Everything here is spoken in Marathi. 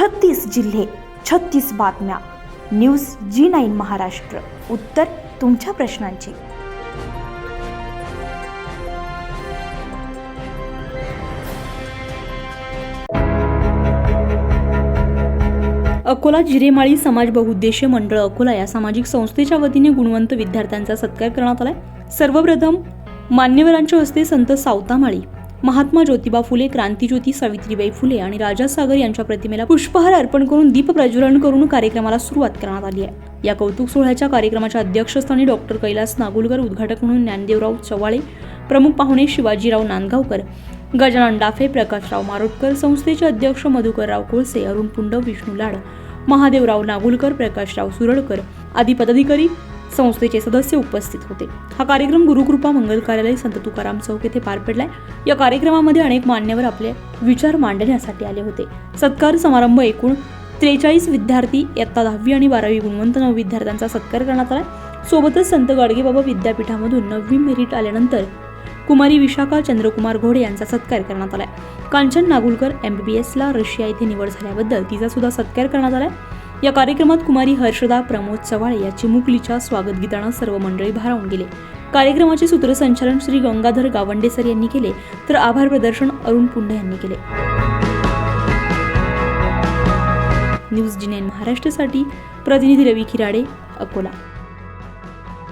छत्तीस जिल्हे छत्तीस बातम्या. News G nine Maharashtra. उत्तर तुमच्या प्रश्नांची. अकोला जिरेमाळी समाज बहुउद्देशीय मंडळ अकोला या सामाजिक संस्थेच्या वतीने गुणवंत विद्यार्थ्यांचा सत्कार करण्यात आलाय. सर्वप्रथम मान्यवरांच्या हस्ते संत सावतामाळी महात्मा ज्योतिबा फुले क्रांतीज्योती सावित्रीबाई फुले आणि राजा सागर यांच्या प्रतिमेला पुष्पहार अर्पण करून दीप प्रज्वलन करून कार्यक्रमाला सुरुवात करण्यात आली आहे. या कौतुक सोहळ्याच्या कार्यक्रमाच्या अध्यक्षस्थानी डॉक्टर कैलास नागुलकर उद्घाटक म्हणून ज्ञानदेवराव चव्हाळे प्रमुख पाहुणे शिवाजीराव नांदगावकर गजानन डाफे प्रकाशराव मारोटकर संस्थेचे अध्यक्ष मधुकरराव कोळसे अरुण पुंड विष्णू लाड महादेवराव नागुलकर प्रकाशराव सुरळकर आदी पदाधिकारी संस्थेचे सदस्य उपस्थित होते. हा कार्यक्रम गुरुकृपा मंगल कार्यालय संत तुकाराम चौक येथे पार पडलाय. या कार्यक्रमामध्ये अनेक मान्यवर आपले विचार मांडण्यासाठी आले होते. सत्कार समारंभ एकूण त्रेचाळीस विद्यार्थी इयत्ता दहावी आणि बारावी गुणवंत नऊ विद्यार्थ्यांचा सत्कार करण्यात आला सोबतच संत गाडगेबाबा विद्यापीठामधून नववी मेरिट आल्यानंतर कुमारी विशाखा चंद्रकुमार घोडे यांचा सत्कार करण्यात आलाय. कांचन नागुलकर एमबीबीएसला रशिया येथे निवड झाल्याबद्दल तिचा सुद्धा सत्कार करण्यात आलाय. या कार्यक्रमात कुमारी हर्षदा प्रमोद चव्हाळे या चिमुकलीच्या स्वागत गीतानं सर्व मंडळी भारावून गेले. कार्यक्रमाचे सूत्रसंचालन श्री गंगाधर गावंडेसर यांनी केले तर आभार प्रदर्शन अरुण पुंड यांनी केले. न्यूज जी महाराष्ट्रासाठी प्रतिनिधी रवी खिराडे अकोला.